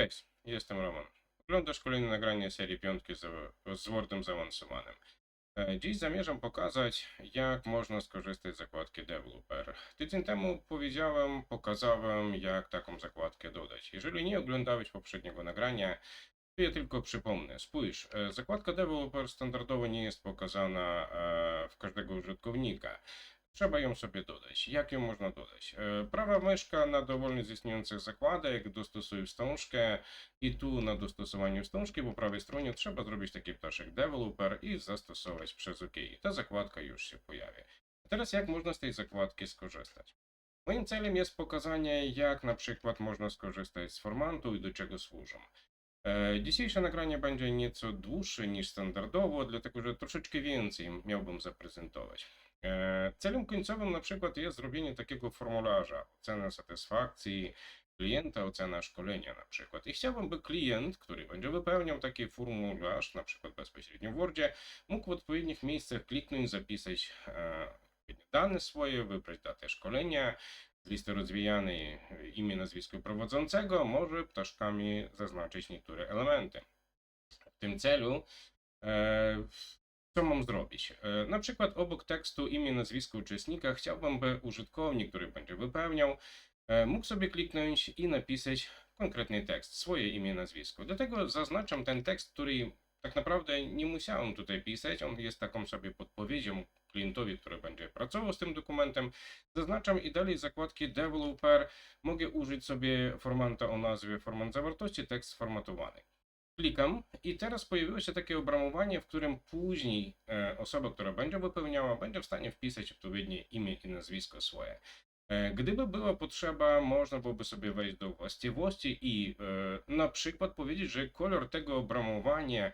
Cześć, jestem Roman. Oglądasz kolejne nagranie serii piątki z, z Wordem zaawansowanym. E, Dziś zamierzam pokazać, jak można skorzystać z zakładki Developer. Tydzień temu powiedziałem, pokazałem, jak taką zakładkę dodać. Jeżeli nie oglądałeś poprzedniego nagrania, to ja tylko przypomnę. Spójrz, e, zakładka Developer standardowo nie jest pokazana e, w każdego użytkownika. Trzeba ją sobie dodać. Jak ją można dodać? E, Prawa myszka na dowolny z istniejących zakładek, dostosuj wstążkę i tu na dostosowaniu wstążki po prawej stronie trzeba zrobić taki ptaszek developer i zastosować przez OK. Ta zakładka już się pojawia. Teraz jak można z tej zakładki skorzystać? Moim celem jest pokazanie, jak na przykład można skorzystać z formantu i do czego służą. E, Dzisiejsze nagranie będzie nieco dłuższe niż standardowo, dlatego że troszeczkę więcej miałbym zaprezentować. E, Celem końcowym na przykład jest zrobienie takiego formularza, ocena satysfakcji klienta, ocena szkolenia na przykład. I chciałbym, by klient, który będzie wypełniał taki formularz, na przykład bezpośrednio w Wordzie, mógł w odpowiednich miejscach kliknąć, zapisać e, dane swoje, wybrać datę szkolenia, z listy rozwijanej e, imię, nazwisko prowadzącego, może ptaszkami zaznaczyć niektóre elementy. W tym celu co mam zrobić? E, Na przykład obok tekstu imię, nazwisko uczestnika chciałbym, by użytkownik, który będzie wypełniał, e, mógł sobie kliknąć i napisać konkretny tekst, swoje imię, nazwisko. Dlatego zaznaczam ten tekst, który tak naprawdę nie musiałem tutaj pisać, on jest taką sobie podpowiedzią klientowi, który będzie pracował z tym dokumentem. Zaznaczam i dalej zakładki developer mogę użyć sobie formanta o nazwie format zawartości, tekst sformatowany. Klikam i teraz pojawiło się takie obramowanie, w którym później e, osoba, która będzie wypełniała, będzie w stanie wpisać odpowiednie imię i nazwisko swoje. E, Gdyby była potrzeba, można byłoby sobie wejść do właściwości i e, na przykład powiedzieć, że kolor tego obramowania,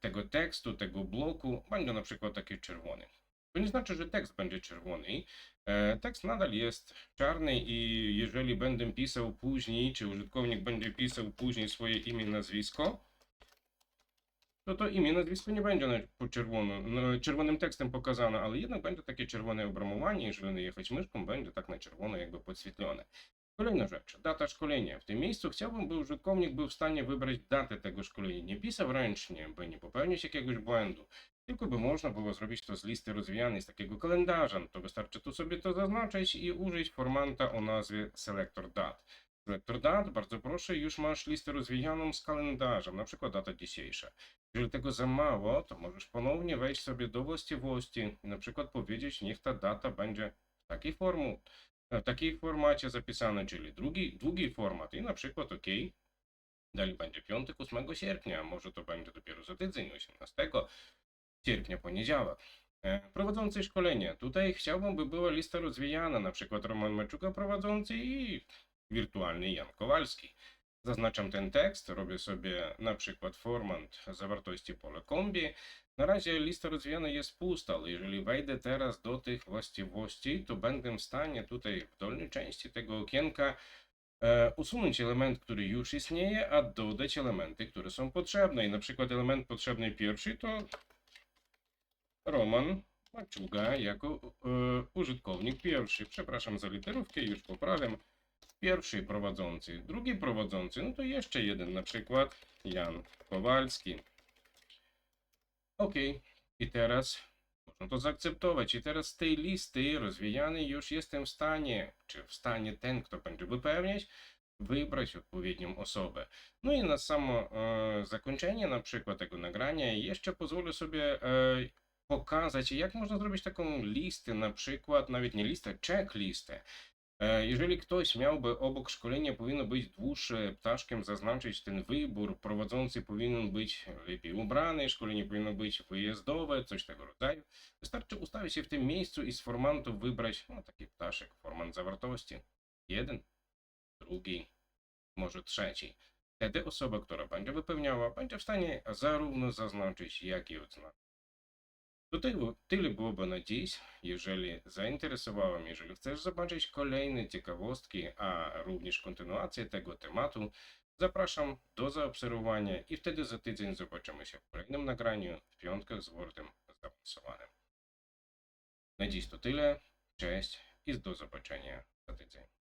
tego tekstu, tego bloku będzie na przykład taki czerwony. To nie znaczy, że tekst będzie czerwony. E, Tekst nadal jest czarny i jeżeli będę pisał później, czy użytkownik będzie pisał później swoje imię, nazwisko, to to imię, nazwisko nie będzie po czerwono, no, czerwonym tekstem pokazane, ale jednak będzie takie czerwone obramowanie, jeżeli najechać myszką, będzie tak na czerwono jakby podświetlone. Kolejna rzecz, data szkolenia. W tym miejscu chciałbym, by użytkownik był w stanie wybrać datę tego szkolenia. Nie pisał ręcznie, by nie popełnić jakiegoś błędu. Tylko by można było zrobić to z listy rozwijanej, z takiego kalendarza. No to wystarczy tu sobie to zaznaczyć i użyć formanta o nazwie Selector Dat. Selector Dat, bardzo proszę, już masz listę rozwijaną z kalendarzem, na przykład data dzisiejsza. Jeżeli tego za mało, to możesz ponownie wejść sobie do właściwości i na przykład powiedzieć, niech ta data będzie w takiej formu, w takiej formacie zapisane, czyli drugi, długi format i na przykład OK. Dalej będzie piątek 8 sierpnia, może to będzie dopiero za tydzień, 18 sierpnia, poniedziałek. E, Prowadzący szkolenie. Tutaj chciałbym, by była lista rozwijana, na przykład Roman Maczuka prowadzący i wirtualny Jan Kowalski. Zaznaczam ten tekst, robię sobie na przykład format zawartości pole kombi. Na razie lista rozwijana jest pusta, ale jeżeli wejdę teraz do tych właściwości, to będę w stanie tutaj w dolnej części tego okienka e, usunąć element, który już istnieje, a dodać elementy, które są potrzebne. I na przykład element potrzebny pierwszy to Roman Maczuga jako e, użytkownik pierwszy. Przepraszam za literówkę, już poprawiam. Pierwszy prowadzący, drugi prowadzący, no to jeszcze jeden, na przykład Jan Kowalski. Ok, i teraz można to zaakceptować. I teraz z tej listy rozwijanej już jestem w stanie, czy w stanie ten, kto będzie wypełniać, wybrać odpowiednią osobę. No i na samo e, zakończenie na przykład tego nagrania jeszcze pozwolę sobie e, pokazać, jak można zrobić taką listę, na przykład nawet nie listę, checklistę. E, Jeżeli ktoś miałby obok szkolenia powinno być dłuższe, ptaszkiem zaznaczyć ten wybór, prowadzący powinien być lepiej ubrany, szkolenie powinno być wyjazdowe, coś tego rodzaju. Wystarczy ustawić się w tym miejscu i z formatu wybrać no, taki ptaszek, format zawartości. Jeden, drugi, może trzeci. Wtedy osoba, która będzie wypełniała, będzie w stanie zarówno zaznaczyć, jak i odznaczyć. Byłoby na dziś. Jeżeli zainteresowałem, jeżeli chcesz zobaczyć kolejne ciekawostki, a również kontynuację tego tematu, zapraszam do zaobserwowania i wtedy za tydzień zobaczymy się w kolejnym nagraniu w piątkach z Wordem zaawansowanym. Na dziś to tyle. Cześć i do zobaczenia za tydzień.